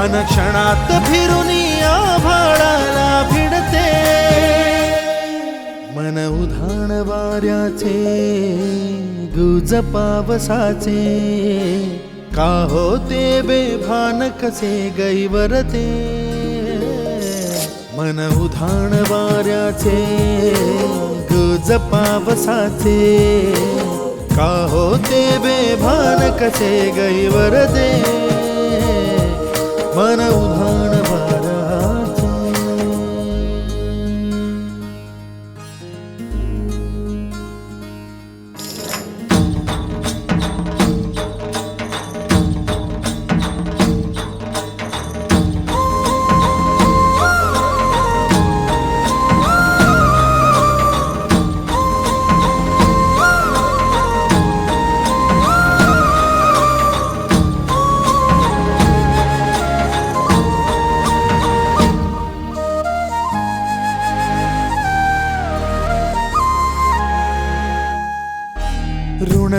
अनक्षणात फिरून आभाळाला भिडते. मन उधाण वाऱ्याचे गुज पावसाचे का होते बेभान कसे गैवरते? मन उधाण वाऱ्याचे गुज पावसाचे का होते बेभान कसे गैवरते? मन उधाण